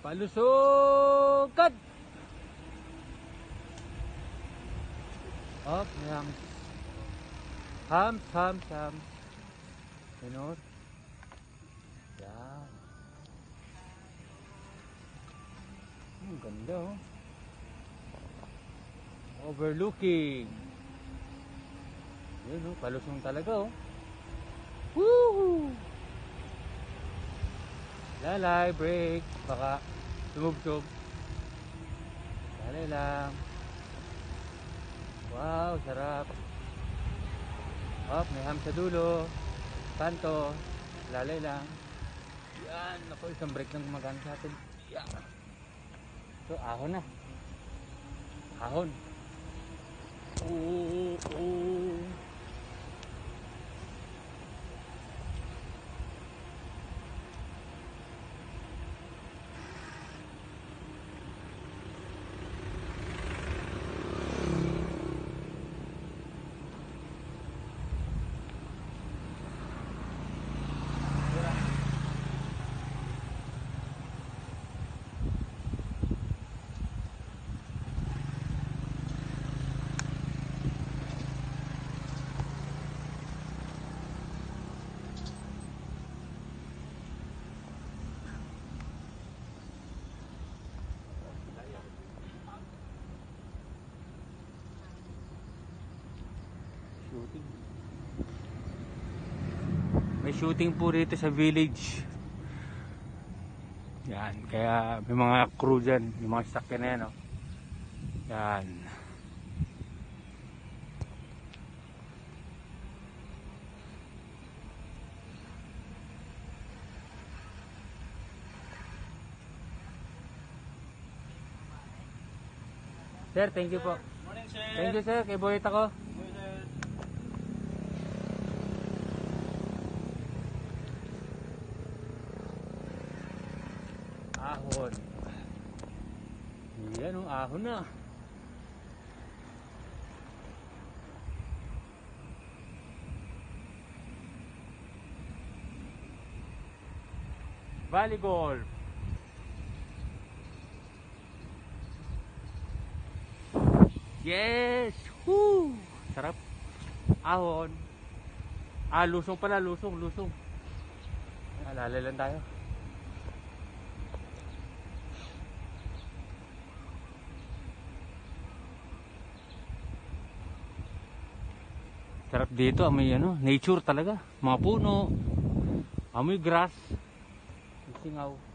Palusukan! Up, hams. Hams, hams, hams. Pinot. Yan. Ang ganda oh. Overlooking. Yun oh, palusong talaga oh. Woo! Lalay, break. Baka tumugtog. Lalay lang. Wow, sarap. Hop, may ham sa dulo. Kanto. Lalay lang. Yan. Ako, isang break lang gumagana sa atin. Yan. So, ahon na. Ahon. oh Shooting. May shooting po rito sa village. Yan, kaya may mga crew dyan, yung mga sakyan na yan, oh. Yan. Sir, thank you po. Morning, sir. Thank you sir, kay Boyet ako. Ahon. Yan o, ahon na. Valley Golf. Yes! Woo! Sarap. Ahon. Ah, lusong pala, lusong, lusong. Alala lang tayo. Sarap dito, amoy ano, nature talaga. Mga puno, amoy grass, singaw.